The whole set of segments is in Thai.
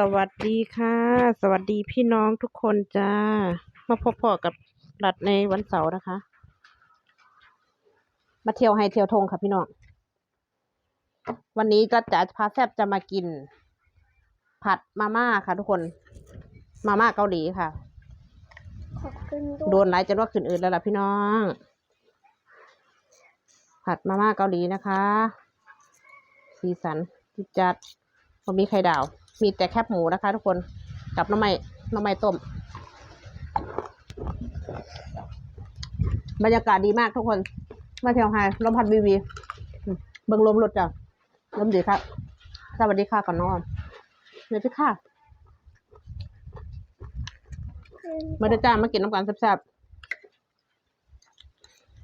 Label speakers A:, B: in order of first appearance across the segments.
A: สวัสดีค่ะ สวัสดีพี่น้องทุกคนจ้า มาพบพอกับรัดในวันเสาร์นะคะ มาเที่ยวให้เที่ยวทงค่ะพี่น้อง วันนี้รัดจ๋าพาแซบจะมากิน ผัดมาม่าค่ะ ทุกคน มาม่าเกาหลีค่ะ
B: ขอบคุณด้
A: โด
B: วย
A: นไลายจนว่าขึ้นอืดแล้วล่ะพี่น้อง ผัดมาม่าเกาหลีนะคะ สีสันจิดจัดผมมีไข่ดาว มีแต่แคบหมูนะคะ ทุกคนกับน้ำไม้น้ำไม้ต้ม บรรยากาศดีมากทุกคน มาเที่ยวไฮลมพัดวีวีเบิ่งลมรถจ้ะลมดีครับสวัสดีค่ะก่อนน้องเดี๋ยวพี่ค่ะมาเด้จ้ามากินน้ำกันแซ่บ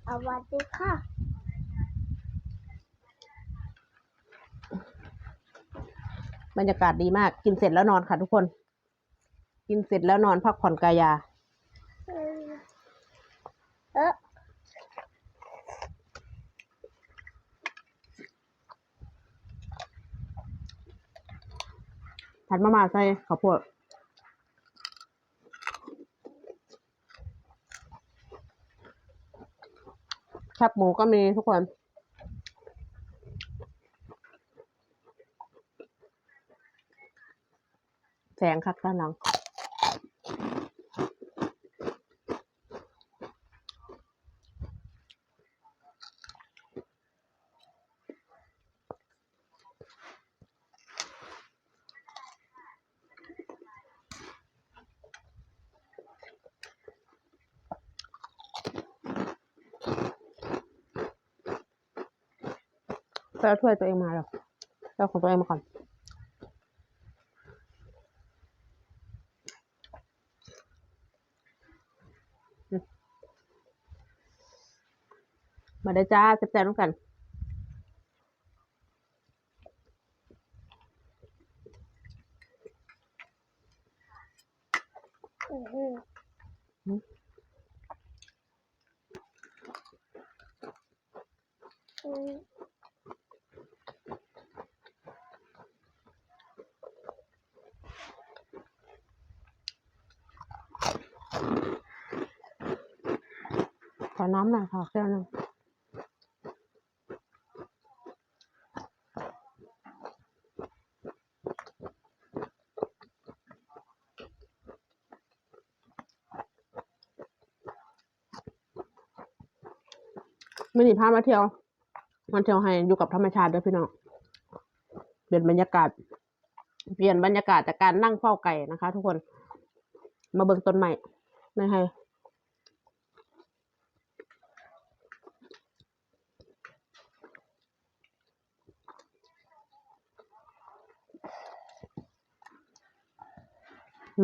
B: สวัสดีค่ะ
A: บรรยากาศดีมาก กินเสร็จแล้วนอนค่ะทุกคน กินเสร็จแล้วนอนพักผ่อนกายา
B: เออเออ
A: ผัดมาม่าใส่ข้าวโพดแคบหมูก็มีทุกคน แสงคักด้านหลังไปเอาถ้วยตัวเองมาหรอไปเอาของตัวเองมาก่อน มาได้จ้าแซ่บๆน้องกัน
B: อือหือ
A: หื
B: อ
A: ขอน้ำหน่อยค่ะแก้วหนึง ไม่หนีพามาเที่ยวมาเที่ยวให้อยู่กับธรรมชาติด้วยพี่น้องเปลี่ยนบรรยากาศ เปลี่ยนบรรยากาศจากการนั่งเฝ้าไก่นะคะ ทุกคนมาเบิ่งต้นใหม่ในให้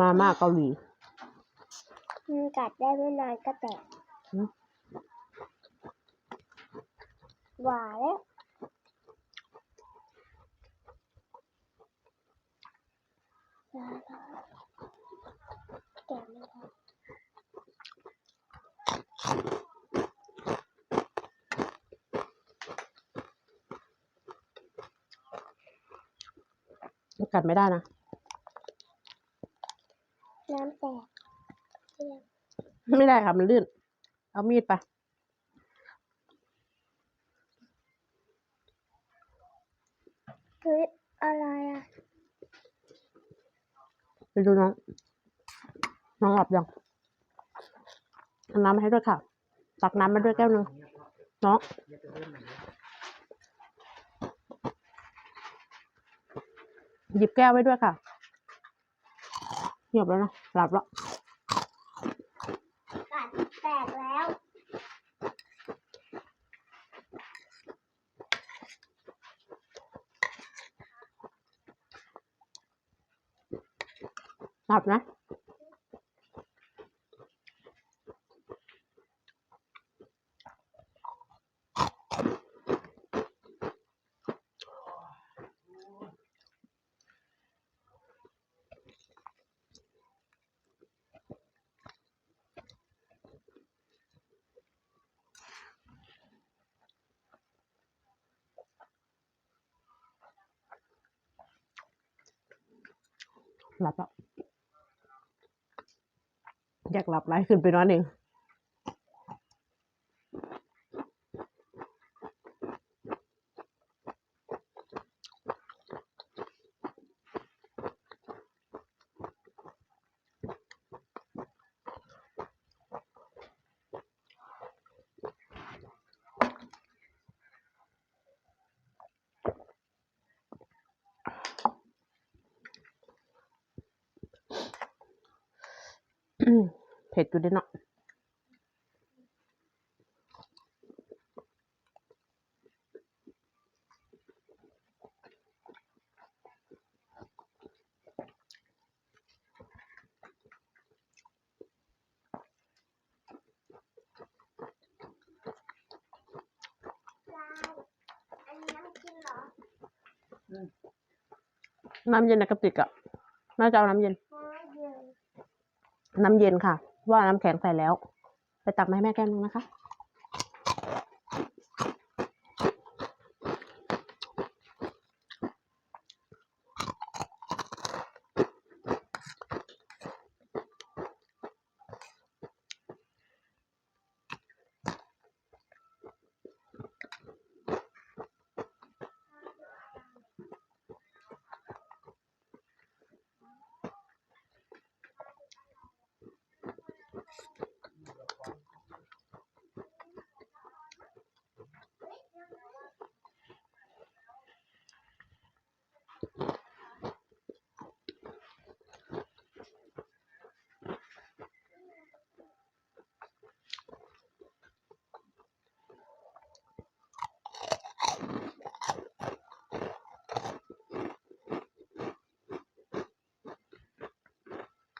A: มาม่าเกาหลี
B: มันกัดได้ไม่นานก็แตก
A: ห
B: วานแล้วกะไม่ได้
A: กัดไม่ได้นะ
B: น้ำแตก
A: ไม่ได้ค่ะ มันลื่น เอามีดไป
B: เฮ้ยอะไรอะ
A: ไป ดูน้อง น้องหลับยังเอาน้ำมาให้ด้วยค่ะ ตักน้ำมาด้วยแก้วหนึ่งน้องหยิบแก้วไว้ด้วยค่ะเงียบแล้วนะหลับแล้ว
B: แตกแล้ว
A: 哪边？来吧。 อยากหลับไรขึ้นไปนอนเองเผ็ดอยู่ด้วยเนาะ
B: อันนี้น้ำกินเหรอ
A: น้ำเย็นในกระติกอะน่าจะเอาน้ำเย็น
B: เพราะว่าเย็น
A: น้ำเย็นค่ะ ว่าน้ำแข็งใส่แล้ว ไปตักมาให้แม่แก้มนึงนะคะ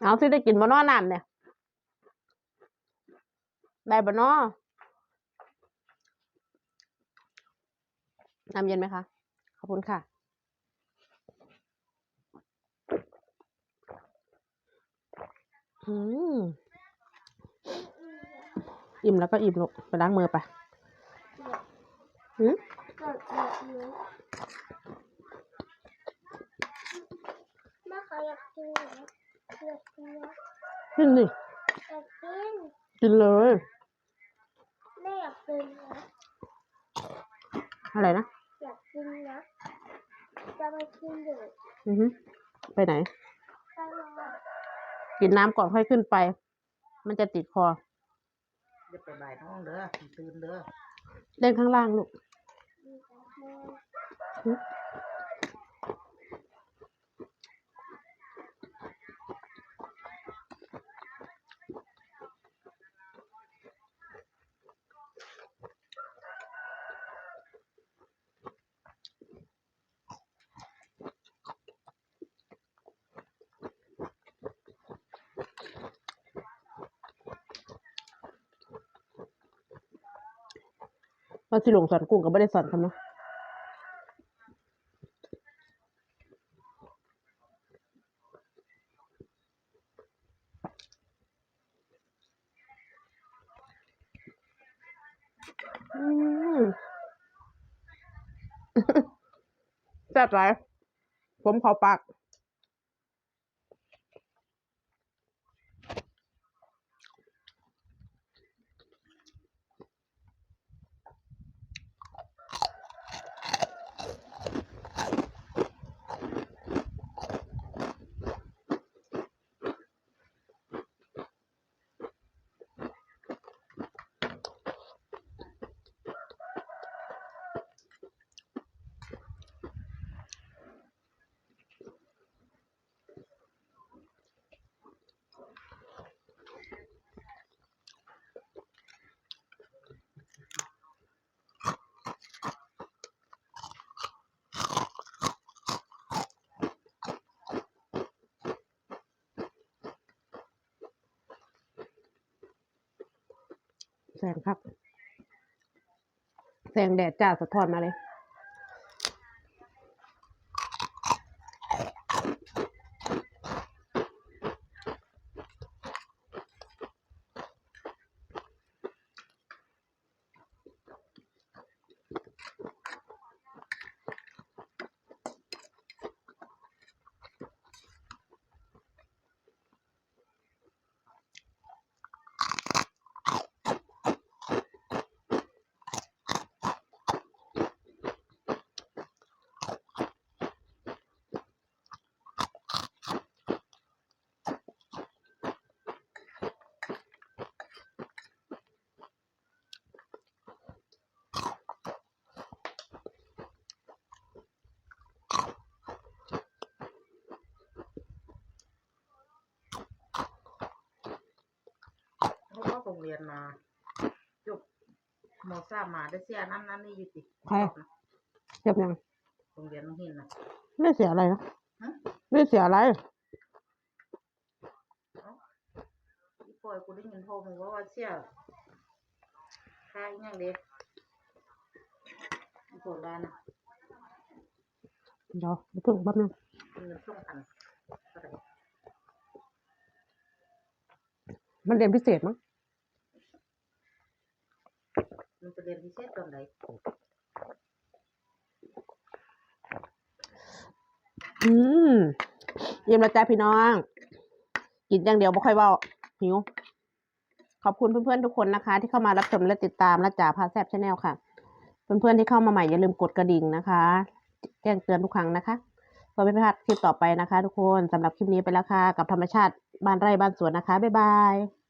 A: เอาสิได้กินบะนอน้ำเนี่ย ได้บะนอน้ำเย็นไหมคะ ขอบคุณค่ะ อืม อิ่มแล้วก็อิ่มลูกไปล้างมือไปหืม
B: แม่ขออยากกิน
A: กินดิ
B: อยากกิน
A: กินเลย
B: แม่อยากกินนะ
A: อะไรนะ
B: อยากกินนะจะไปกินอยู่
A: อือฮึไปไหน
B: ข้างนอก
A: กินน้ำก่อนค่อยขึ้นไป มันจะติดคอ
C: อย่าไปบ่ายท้องเด้อตื่นเด้อ
A: เล่นข้างล่างลูก ว่าสิหลงสอนกุ้งก็ไม่ได้สอนคำเนาะแซ่บไรผมขอปาก แสงครับ แสงแดดจ้าสะท้อนมาเลย อ
C: โรงเรียนมาจบมสามมาได้เสียนั่นนั่นนี่อยู่ติ
A: ใครเจ็บยัง
C: โรงเรียนน้องหินนะ
A: ไม่เสียอะไรนะ
C: ฮะ
A: ไม่เสียอะไร
C: อีปอยกูได้ยินโทรมึงว่าว่าเสียค่าอีหยังเด็กอีปอยบ้านนะ
A: เดี๋ยวไปถึงแป๊บนึง
C: เงินส่งพันเท่าไหร่
A: มันเรียนพิเศษมั้ง
C: มันจะเรียนพิเศษตอนไหน
A: อืมเยี่ยมและจ้าพี่น้อง กินอย่างเดียวไม่ค่อยเบาหิว ขอบคุณเพื่อนๆทุกคนนะคะ ที่เข้ามารับชมและติดตามและจ่าพาแซบชาแนลค่ะ เพื่อนๆที่เข้ามาใหม่อย่าลืมกดกระดิ่งนะคะ แจ้งเตือนทุกครั้งนะคะเพื่อไม่พลาดคลิปต่อไปนะคะ ทุกคนสำหรับคลิปนี้ไปแล้วค่ะ กับธรรมชาติบ้านไร่บ้านสวนนะคะบ๊ายบาย